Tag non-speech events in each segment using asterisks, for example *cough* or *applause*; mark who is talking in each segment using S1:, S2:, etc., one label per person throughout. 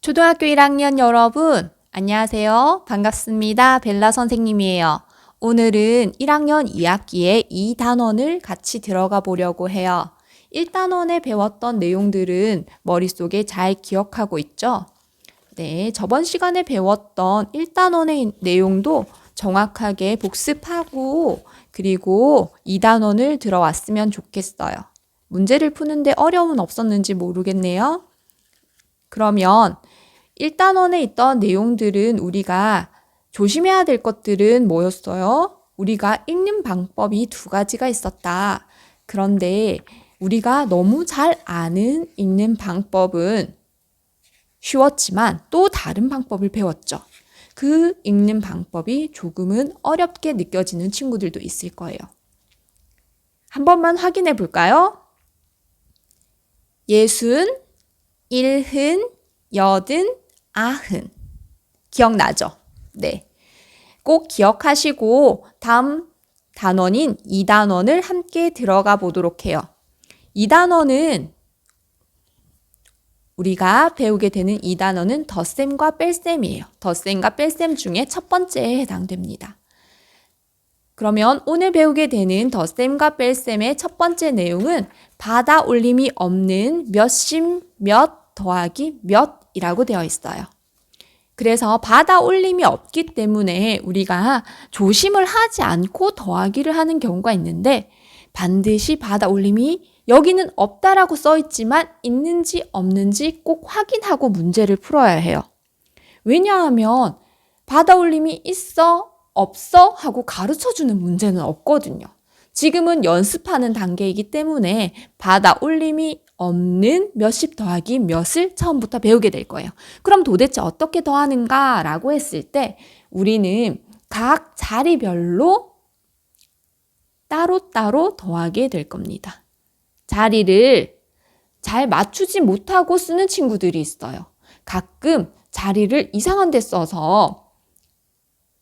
S1: 초등학교 1학년 여러분, 안녕하세요. 반갑습니다. 벨라 선생님이에요. 오늘은 1학년 2학기에 이 단원을 같이 들어가 보려고 해요. 1단원에 배웠던 내용들은 머릿속에 잘 기억하고 있죠? 네, 저번 시간에 배웠던 1단원의 내용도 정확하게 복습하고 그리고 2단원을 들어왔으면 좋겠어요. 문제를 푸는데 어려움은 없었는지 모르겠네요. 그러면 1단원에 있던 내용들은 우리가 조심해야 될 것들은 뭐였어요? 우리가 읽는 방법이 두 가지가 있었다. 그런데 우리가 너무 잘 아는 읽는 방법은 쉬웠지만 또 다른 방법을 배웠죠. 그 읽는 방법이 조금은 어렵게 느껴지는 친구들도 있을 거예요. 한 번만 확인해 볼까요? 예순, 일흔, 여든, 아흔. 기억나죠? 네. 꼭 기억하시고 다음 단원인 이 단원을 함께 들어가 보도록 해요. 이 단원은 우리가 배우게 되는 이 단어는 덧셈과 뺄셈이에요. 덧셈과 뺄셈 중에 첫 번째에 해당됩니다. 그러면 오늘 배우게 되는 덧셈과 뺄셈의 첫 번째 내용은 받아 올림이 없는 몇십 몇 더하기 몇 이라고 되어 있어요. 그래서 받아 올림이 없기 때문에 우리가 조심을 하지 않고 더하기를 하는 경우가 있는데 반드시 받아 올림이 여기는 없다라고 써 있지만 있는지 없는지 꼭 확인하고 문제를 풀어야 해요. 왜냐하면 받아 올림이 있어, 없어 하고 가르쳐 주는 문제는 없거든요. 지금은 연습하는 단계이기 때문에 받아 올림이 없는 몇십 더하기 몇을 처음부터 배우게 될 거예요. 그럼 도대체 어떻게 더하는가 라고 했을 때 우리는 각 자리별로 따로따로 더하게 될 겁니다. 자리를 잘 맞추지 못하고 쓰는 친구들이 있어요. 가끔 자리를 이상한 데 써서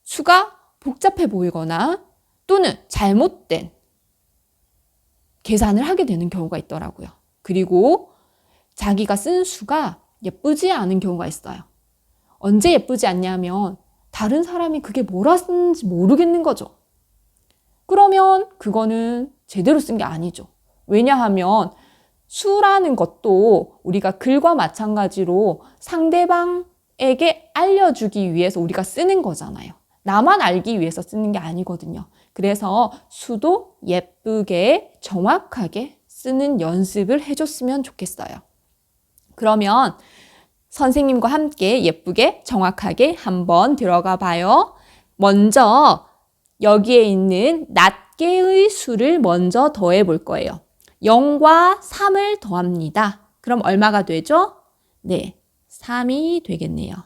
S1: 수가 복잡해 보이거나 또는 잘못된 계산을 하게 되는 경우가 있더라고요. 그리고 자기가 쓴 수가 예쁘지 않은 경우가 있어요. 언제 예쁘지 않냐면 다른 사람이 그게 뭐라 쓰는지 모르겠는 거죠. 그러면 그거는 제대로 쓴 게 아니죠. 왜냐하면 수라는 것도 우리가 글과 마찬가지로 상대방에게 알려주기 위해서 우리가 쓰는 거잖아요. 나만 알기 위해서 쓰는 게 아니거든요. 그래서 수도 예쁘게 정확하게 쓰는 연습을 해줬으면 좋겠어요. 그러면 선생님과 함께 예쁘게 정확하게 한번 들어가 봐요. 먼저 여기에 있는 낱개의 수를 먼저 더해 볼 거예요. 0과 3을 더합니다. 그럼 얼마가 되죠? 네, 3이 되겠네요.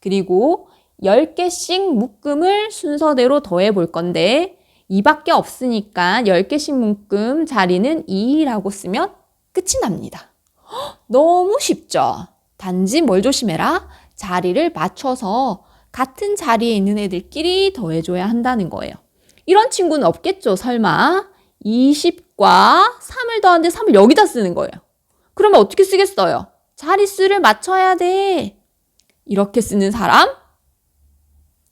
S1: 그리고 10개씩 묶음을 순서대로 더해 볼 건데 2밖에 없으니까 10개씩 묶음 자리는 2라고 쓰면 끝이 납니다. 너무 쉽죠? 단지 뭘 조심해라? 자리를 맞춰서 같은 자리에 있는 애들끼리 더해줘야 한다는 거예요. 이런 친구는 없겠죠, 설마? 20과 3을 더하는데 3을 여기다 쓰는 거예요. 그러면 어떻게 쓰겠어요? 자릿수를 맞춰야 돼. 이렇게 쓰는 사람?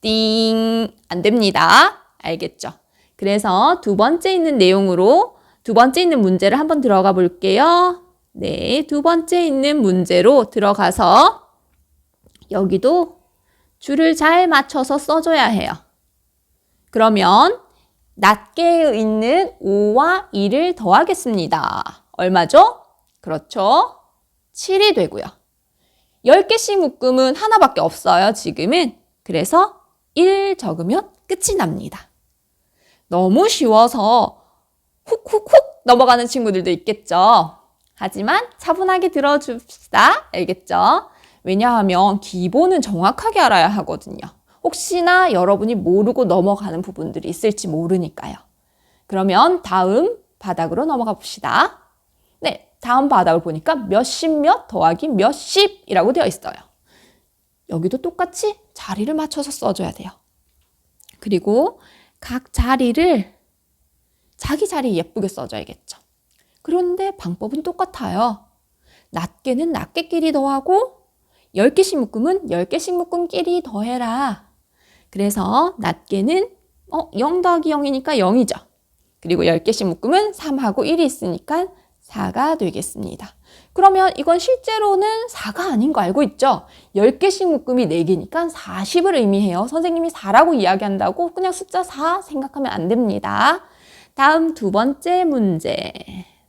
S1: 띵! 안 됩니다. 알겠죠? 그래서 두 번째 있는 내용으로 두 번째 있는 문제를 한번 들어가 볼게요. 네, 두 번째 있는 문제로 들어가서 여기도 줄을 잘 맞춰서 써줘야 해요. 그러면 낮게 있는 5와 2를 더하겠습니다. 얼마죠? 그렇죠. 7이 되고요. 10개씩 묶음은 하나밖에 없어요, 지금은. 그래서 1 적으면 끝이 납니다. 너무 쉬워서 훅훅훅 넘어가는 친구들도 있겠죠. 하지만 차분하게 들어줍시다. 알겠죠? 왜냐하면 기본은 정확하게 알아야 하거든요. 혹시나 여러분이 모르고 넘어가는 부분들이 있을지 모르니까요. 그러면 다음 바닥으로 넘어가 봅시다. 네, 다음 바닥을 보니까 몇십 몇 더하기 몇십이라고 되어 있어요. 여기도 똑같이 자리를 맞춰서 써줘야 돼요. 그리고 각 자리를 자기 자리에 예쁘게 써줘야겠죠. 그런데 방법은 똑같아요. 낮게는 낮게끼리 더하고 10개씩 묶으면 10개씩 묶음끼리 더해라. 그래서 낱개는 어, 0 더하기 0이니까 0이죠. 그리고 10개씩 묶으면 3하고 1이 있으니까 4가 되겠습니다. 그러면 이건 실제로는 4가 아닌 거 알고 있죠? 10개씩 묶음이 4개니까 40을 의미해요. 선생님이 4라고 이야기한다고 그냥 숫자 4 생각하면 안 됩니다. 다음 두 번째 문제.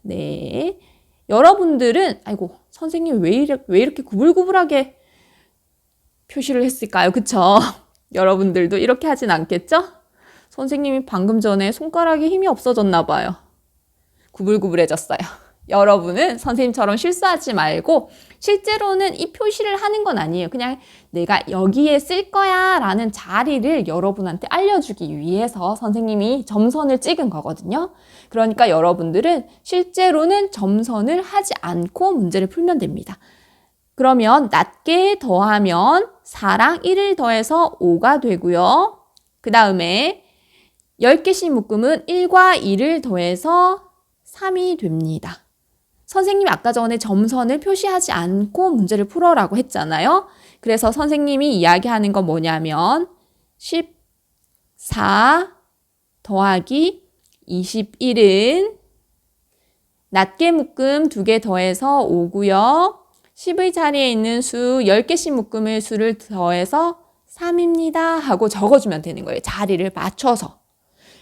S1: 네. 여러분들은, 아이고, 선생님 왜, 이래, 왜 이렇게 구불구불하게 표시를 했을까요? 그쵸? *laughs* 여러분들도 이렇게 하진 않겠죠? 선생님이 방금 전에 손가락에 힘이 없어졌나 봐요. 구불구불해졌어요. 여러분은 선생님처럼 실수하지 말고 실제로는 이 표시를 하는 건 아니에요. 그냥 내가 여기에 쓸 거야 라는 자리를 여러분한테 알려주기 위해서 선생님이 점선을 찍은 거거든요. 그러니까 여러분들은 실제로는 점선을 하지 않고 문제를 풀면 됩니다. 그러면 낮게 더하면 4랑 1을 더해서 5가 되고요. 그 다음에 10개씩 묶음은 1과 2를 더해서 3이 됩니다. 선생님이 아까 전에 점선을 표시하지 않고 문제를 풀어라고 했잖아요. 그래서 선생님이 이야기하는 건 뭐냐면 14 더하기 21은 낮게 묶음 2개 더해서 5고요. 10의 자리에 있는 수 10개씩 묶음의 수를 더해서 3입니다 하고 적어주면 되는 거예요. 자리를 맞춰서.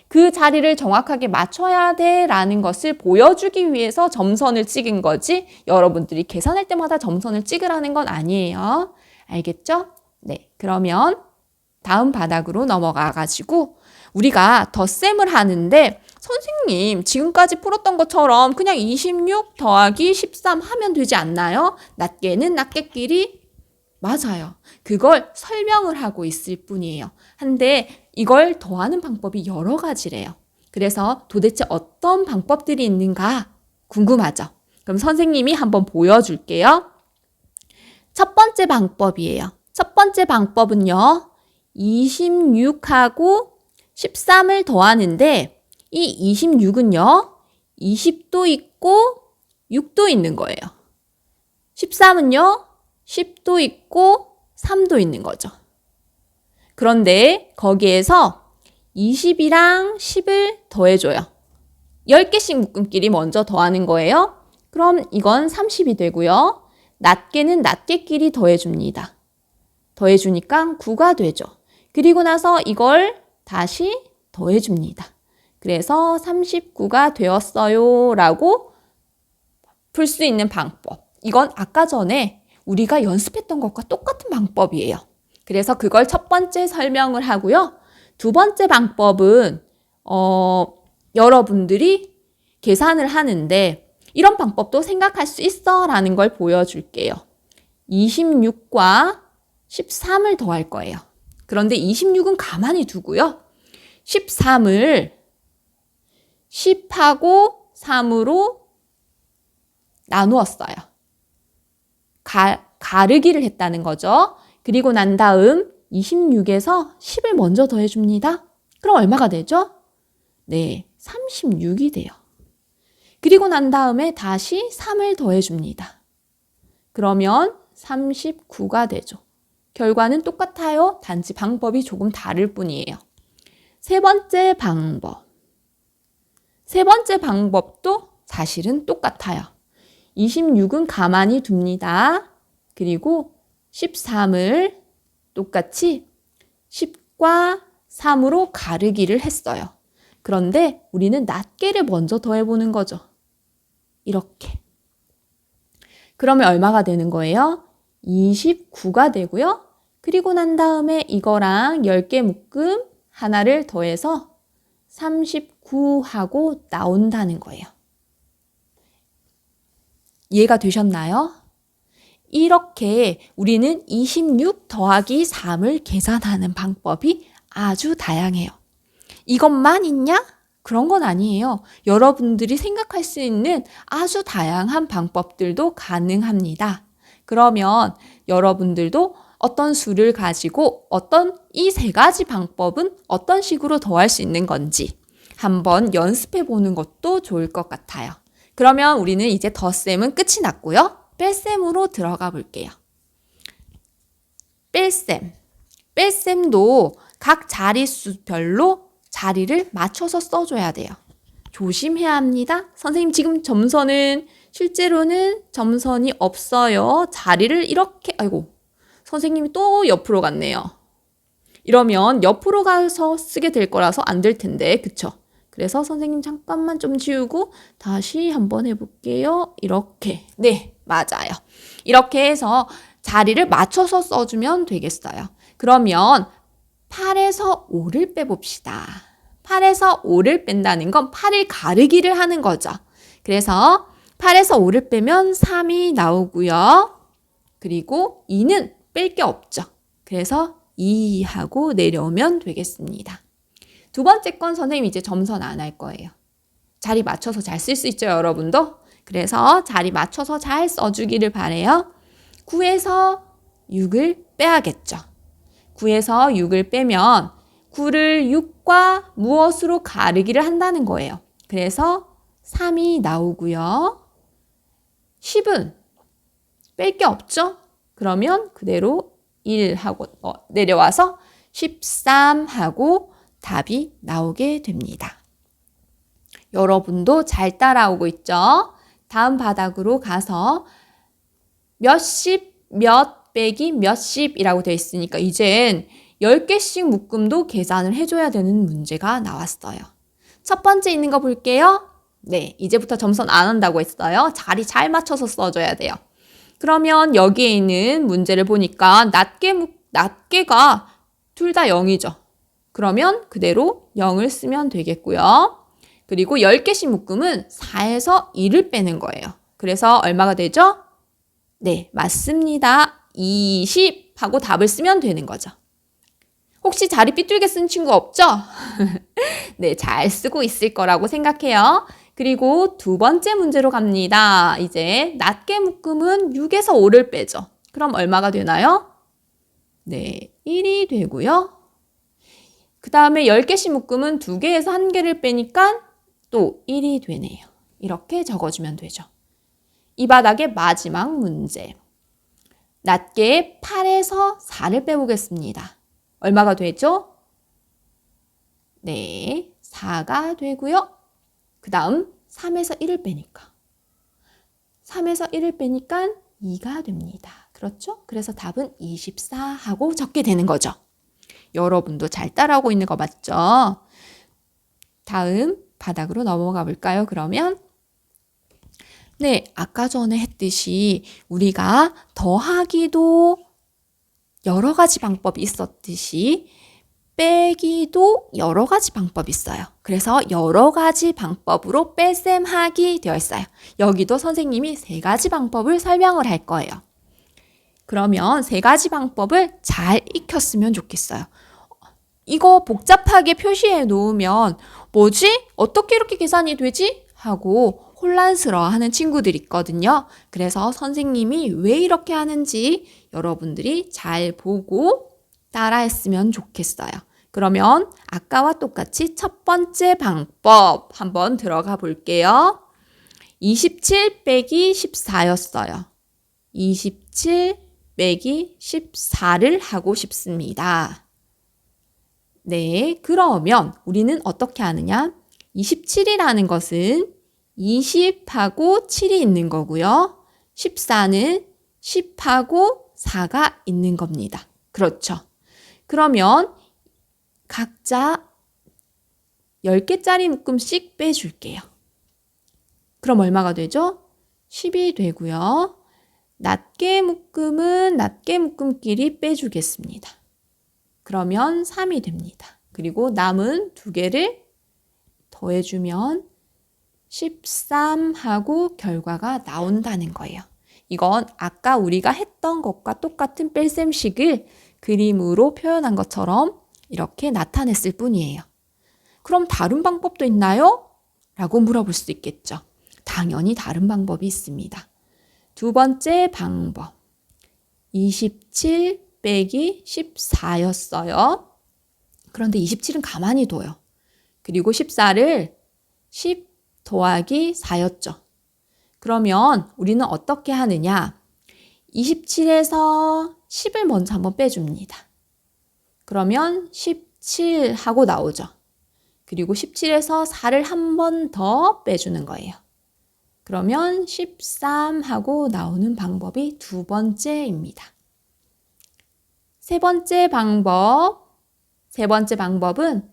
S1: 그 자리를 정확하게 맞춰야 돼 라는 것을 보여주기 위해서 점선을 찍은 거지 여러분들이 계산할 때마다 점선을 찍으라는 건 아니에요. 알겠죠? 네. 그러면 다음 바닥으로 넘어가 가지고 우리가 덧셈을 하는데 선생님 지금까지 풀었던 것처럼 그냥 26 더하기 13 하면 되지 않나요? 낱개는 낱개끼리 맞아요. 그걸 설명을 하고 있을 뿐이에요. 한데 이걸 더하는 방법이 여러 가지래요. 그래서 도대체 어떤 방법들이 있는가 궁금하죠? 그럼 선생님이 한번 보여줄게요. 첫 번째 방법이에요. 첫 번째 방법은요. 26하고 13을 더하는데 이 26은요. 20도 있고 6도 있는 거예요. 13은요. 10도 있고 3도 있는 거죠. 그런데 거기에서 20이랑 10을 더해줘요. 10개씩 묶음끼리 먼저 더하는 거예요. 그럼 이건 30이 되고요. 낱개는 낱개끼리 더해줍니다. 더해주니까 9가 되죠. 그리고 나서 이걸 다시 더해줍니다. 그래서 39가 되었어요. 라고 풀 수 있는 방법. 이건 아까 전에 우리가 연습했던 것과 똑같은 방법이에요. 그래서 그걸 첫 번째 설명을 하고요. 두 번째 방법은, 어, 여러분들이 계산을 하는데 이런 방법도 생각할 수 있어 라는 걸 보여줄게요. 26과 13을 더할 거예요. 그런데 26은 가만히 두고요. 13을 10하고 3으로 나누었어요. 가, 가르기를 했다는 거죠. 그리고 난 다음 26에서 10을 먼저 더해줍니다. 그럼 얼마가 되죠? 네, 36이 돼요. 그리고 난 다음에 다시 3을 더해줍니다. 그러면 39가 되죠. 결과는 똑같아요. 단지 방법이 조금 다를 뿐이에요. 세 번째 방법. 세 번째 방법도 사실은 똑같아요. 26은 가만히 둡니다. 그리고 13을 똑같이 10과 3으로 가르기를 했어요. 그런데 우리는 낱개를 먼저 더해보는 거죠. 이렇게. 그러면 얼마가 되는 거예요? 29가 되고요. 그리고 난 다음에 이거랑 10개 묶음 하나를 더해서 39하고 나온다는 거예요. 이해가 되셨나요? 이렇게 우리는 26 더하기 3을 계산하는 방법이 아주 다양해요. 이것만 있냐? 그런 건 아니에요. 여러분들이 생각할 수 있는 아주 다양한 방법들도 가능합니다. 그러면 여러분들도 어떤 수를 가지고 어떤 이 세 가지 방법은 어떤 식으로 더할 수 있는 건지 한번 연습해 보는 것도 좋을 것 같아요. 그러면 우리는 이제 덧셈은 끝이 났고요. 뺄셈으로 들어가 볼게요. 뺄셈. 뺄셈도 각 자릿수별로 자리를 맞춰서 써줘야 돼요. 조심해야 합니다. 선생님 지금 점선은 실제로는 점선이 없어요. 자리를 이렇게, 아이고, 선생님이 또 옆으로 갔네요. 이러면 옆으로 가서 쓰게 될 거라서 안 될 텐데, 그쵸? 그래서 선생님 잠깐만 좀 지우고 다시 한번 해볼게요. 이렇게. 네, 맞아요. 이렇게 해서 자리를 맞춰서 써주면 되겠어요. 그러면 8에서 5를 빼봅시다. 8에서 5를 뺀다는 건 8을 가르기를 하는 거죠. 그래서 8에서 5를 빼면 3이 나오고요. 그리고 2는 뺄 게 없죠. 그래서 2 하고 내려오면 되겠습니다. 두 번째 건 선생님 이제 점선 안 할 거예요. 자리 맞춰서 잘 쓸 수 있죠, 여러분도? 그래서 자리 맞춰서 잘 써주기를 바래요. 9에서 6을 빼야겠죠. 9에서 6을 빼면 9를 6과 무엇으로 가르기를 한다는 거예요. 그래서 3이 나오고요. 10은 뺄 게 없죠? 그러면 그대로 1하고 어, 내려와서 13하고 답이 나오게 됩니다. 여러분도 잘 따라오고 있죠? 다음 바닥으로 가서 몇십, 몇 빼기 몇십이라고 되어 있으니까 이젠 10개씩 묶음도 계산을 해줘야 되는 문제가 나왔어요. 첫 번째 있는 거 볼게요. 네, 이제부터 점선 안 한다고 했어요. 자리 잘 맞춰서 써줘야 돼요. 그러면 여기에 있는 문제를 보니까 낮게, 묶- 낮게가 둘 다 0이죠. 그러면 그대로 0을 쓰면 되겠고요. 그리고 10개씩 묶음은 4에서 2를 빼는 거예요. 그래서 얼마가 되죠? 네, 맞습니다. 20 하고 답을 쓰면 되는 거죠. 혹시 자리 삐뚤게 쓴 친구 없죠? *laughs* 네, 잘 쓰고 있을 거라고 생각해요. 그리고 두 번째 문제로 갑니다. 이제 낮게 묶음은 6에서 5를 빼죠. 그럼 얼마가 되나요? 네, 1이 되고요. 그 다음에 10개씩 묶음은 2개에서 1개를 빼니까 또 1이 되네요. 이렇게 적어주면 되죠. 이 바닥의 마지막 문제. 낮게 8에서 4를 빼보겠습니다. 얼마가 되죠? 네, 4가 되고요. 그 다음 3에서 1을 빼니까 3에서 1을 빼니까 2가 됩니다. 그렇죠? 그래서 답은 24하고 적게 되는 거죠. 여러분도 잘 따라오고 있는 거 맞죠? 다음 바닥으로 넘어가 볼까요? 그러면 네, 아까 전에 했듯이 우리가 더하기도 여러 가지 방법이 있었듯이 빼기도 여러 가지 방법이 있어요. 그래서 여러 가지 방법으로 뺄셈하기 되어 있어요. 여기도 선생님이 세 가지 방법을 설명을 할 거예요. 그러면 세 가지 방법을 잘 익혔으면 좋겠어요. 이거 복잡하게 표시해 놓으면 뭐지? 어떻게 이렇게 계산이 되지? 하고 혼란스러워 하는 친구들이 있거든요. 그래서 선생님이 왜 이렇게 하는지 여러분들이 잘 보고 따라했으면 좋겠어요. 그러면 아까와 똑같이 첫 번째 방법 한번 들어가 볼게요. 27 빼기 14였어요. 27 빼기 14를 하고 싶습니다. 네, 그러면 우리는 어떻게 하느냐? 27이라는 것은 20하고 7이 있는 거고요. 14는 10하고 4가 있는 겁니다. 그렇죠. 그러면 각자 10개짜리 묶음씩 빼줄게요. 그럼 얼마가 되죠? 10이 되고요. 낮게 묶음은 낮게 묶음끼리 빼주겠습니다. 그러면 3이 됩니다. 그리고 남은 두 개를 더해주면 13하고 결과가 나온다는 거예요. 이건 아까 우리가 했던 것과 똑같은 뺄셈식을 그림으로 표현한 것처럼 이렇게 나타냈을 뿐이에요. 그럼 다른 방법도 있나요? 라고 물어볼 수 있겠죠. 당연히 다른 방법이 있습니다. 두 번째 방법. 27 빼기 14였어요. 그런데 27은 가만히 둬요. 그리고 14를 10 더하기 4였죠. 그러면 우리는 어떻게 하느냐? 27에서 10을 먼저 한번 빼줍니다. 그러면 17 하고 나오죠. 그리고 17에서 4를 한 번 더 빼주는 거예요. 그러면 13 하고 나오는 방법이 두 번째입니다. 세 번째 방법. 세 번째 방법은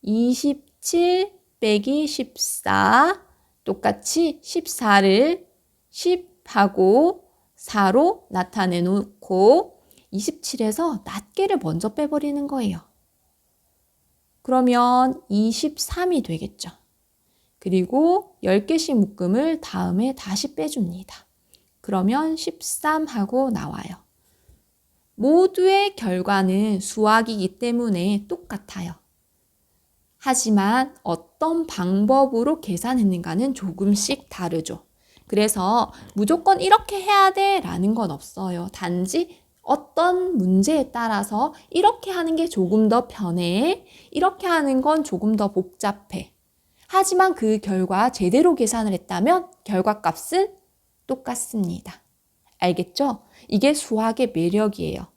S1: 27 빼기 14 똑같이 14를 10하고 4로 나타내 놓고 27에서 낱개를 먼저 빼버리는 거예요. 그러면 23이 되겠죠. 그리고 10개씩 묶음을 다음에 다시 빼줍니다. 그러면 13하고 나와요. 모두의 결과는 수학이기 때문에 똑같아요. 하지만 어떤 방법으로 계산했는가는 조금씩 다르죠. 그래서 무조건 이렇게 해야 돼 라는 건 없어요. 단지 어떤 문제에 따라서 이렇게 하는 게 조금 더 편해. 이렇게 하는 건 조금 더 복잡해. 하지만 그 결과 제대로 계산을 했다면 결과 값은 똑같습니다. 알겠죠? 이게 수학의 매력이에요.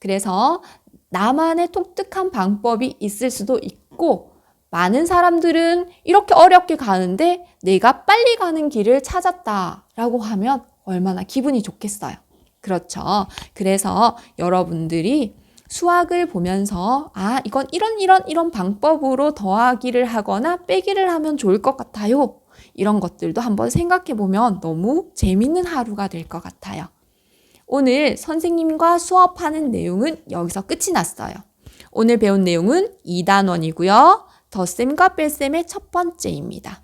S1: 그래서 나만의 독특한 방법이 있을 수도 있고, 많은 사람들은 이렇게 어렵게 가는데 내가 빨리 가는 길을 찾았다라고 하면 얼마나 기분이 좋겠어요. 그렇죠. 그래서 여러분들이 수학을 보면서 아, 이건 이런 이런 이런 방법으로 더하기를 하거나 빼기를 하면 좋을 것 같아요. 이런 것들도 한번 생각해 보면 너무 재밌는 하루가 될 것 같아요. 오늘 선생님과 수업하는 내용은 여기서 끝이 났어요. 오늘 배운 내용은 2단원이고요. 덧셈과 뺄셈의 첫 번째입니다.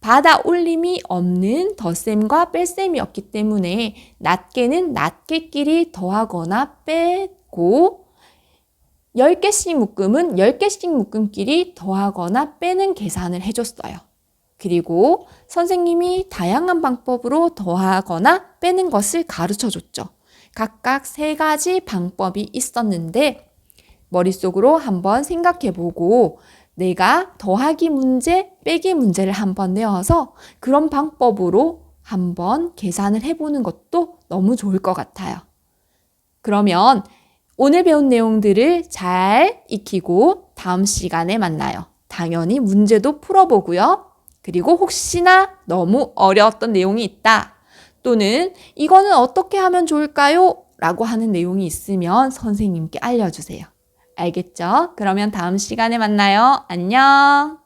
S1: 받아 올림이 없는 덧셈과 뺄셈이었기 때문에 낱개는 낱개끼리 더하거나 빼고 10개씩 묶음은 10개씩 묶음끼리 더하거나 빼는 계산을 해줬어요. 그리고 선생님이 다양한 방법으로 더하거나 빼는 것을 가르쳐 줬죠. 각각 세 가지 방법이 있었는데 머릿속으로 한번 생각해 보고 내가 더하기 문제, 빼기 문제를 한번 내어서 그런 방법으로 한번 계산을 해보는 것도 너무 좋을 것 같아요. 그러면 오늘 배운 내용들을 잘 익히고 다음 시간에 만나요. 당연히 문제도 풀어보고요. 그리고 혹시나 너무 어려웠던 내용이 있다. 또는 이거는 어떻게 하면 좋을까요? 라고 하는 내용이 있으면 선생님께 알려주세요. 알겠죠? 그러면 다음 시간에 만나요. 안녕!